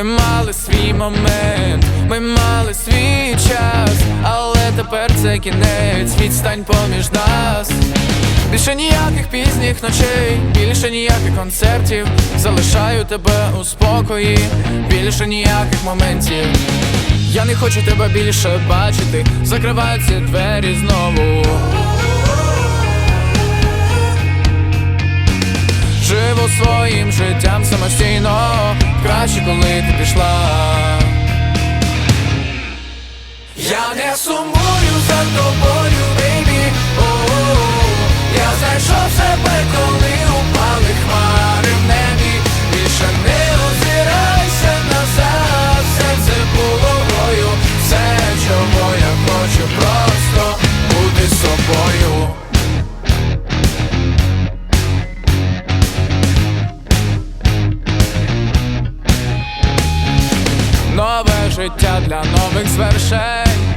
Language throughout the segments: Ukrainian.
Ми мали свій момент, ми мали свій час, але тепер це кінець, відстань поміж нас. Більше ніяких пізніх ночей, більше ніяких концертів. Залишаю тебе у спокої, більше ніяких моментів. Я не хочу тебе більше бачити, закриваю ці двері знову. Живу своїм життям самостійно, краще, коли ти пішла. Життя для нових звершень.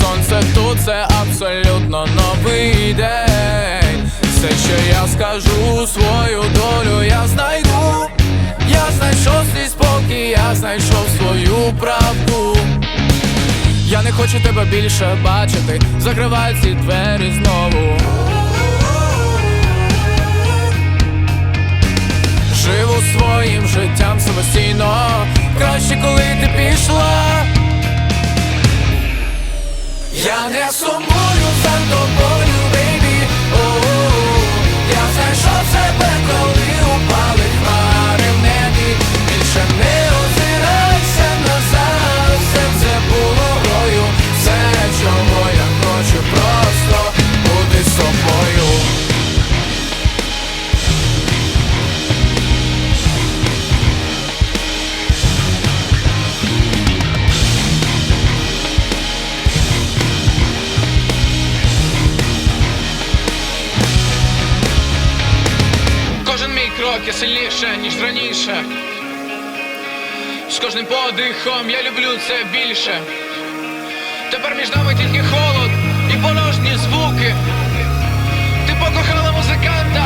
Сонце тут це абсолютно новий день. Все, що я скажу, свою долю я знайду. Я знайшов свій спокій, я знайшов свою правду. Я не хочу тебе більше бачити, закривай ці двері знову. Живу своїм життям самостійно, краще, коли ти пішла. Я не сумую за тобою, Енергетика сильніша, ніж раніше. З кожним подихом я люблю це більше. Тепер між нами тільки холод і порожні звуки. Ти покохала музиканта.